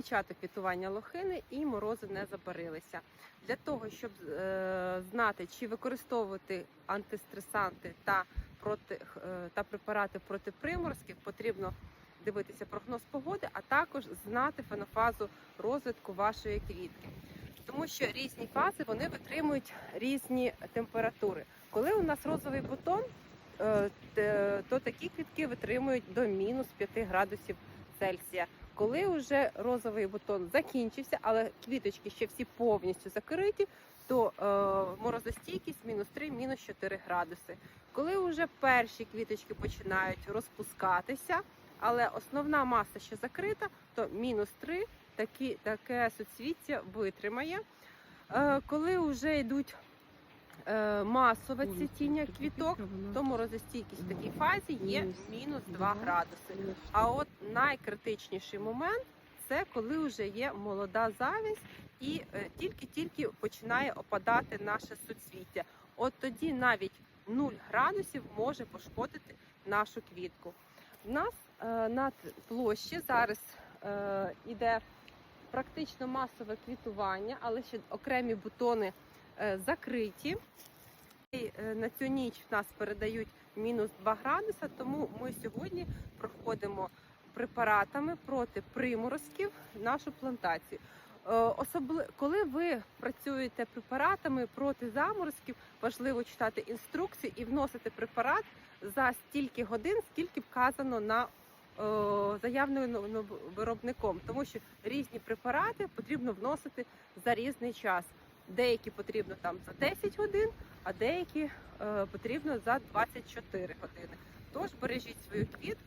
початок квітування лохини і морози не забарилися. Для того, щоб е, знати, чи використовувати антистресанти та проти е, та препарати проти приморозків, потрібно дивитися прогноз погоди, а також знати фенофазу розвитку вашої квітки. Тому що різні фази вони витримують різні температури. Коли у нас розовий бутон, е, то такі квітки витримують до мінус 5 градусів Цельсія. Коли вже розовий бутон закінчився, але квіточки ще всі повністю закриті, то е, морозостійкість мінус 3, мінус 4 градуси. Коли вже перші квіточки починають розпускатися, але основна маса ще закрита, то мінус 3 такі, таке суцвіття витримає. Е, коли вже йдуть масове цвітіння квіток, то морозостійкість в такій фазі є мінус 2 градуси. А от найкритичніший момент це коли вже є молода завість і е, тільки-тільки починає опадати наше суцвіття. От тоді навіть 0 градусів може пошкодити нашу квітку. У нас е, на площі зараз е, іде практично масове квітування, але ще окремі бутони е, закриті. І, е, На цю ніч в нас передають мінус 2 градуса, тому ми сьогодні проходимо препаратами проти приморозків нашу плантацію. Е, Особли... Коли ви працюєте препаратами проти заморозків, важливо читати інструкцію і вносити препарат за стільки годин, скільки вказано на е, заявною виробником, тому що різні препарати потрібно вносити за різний час. Деякі потрібно там за 10 годин, а деякі е, потрібно за 24 години. Тож бережіть свою квітку.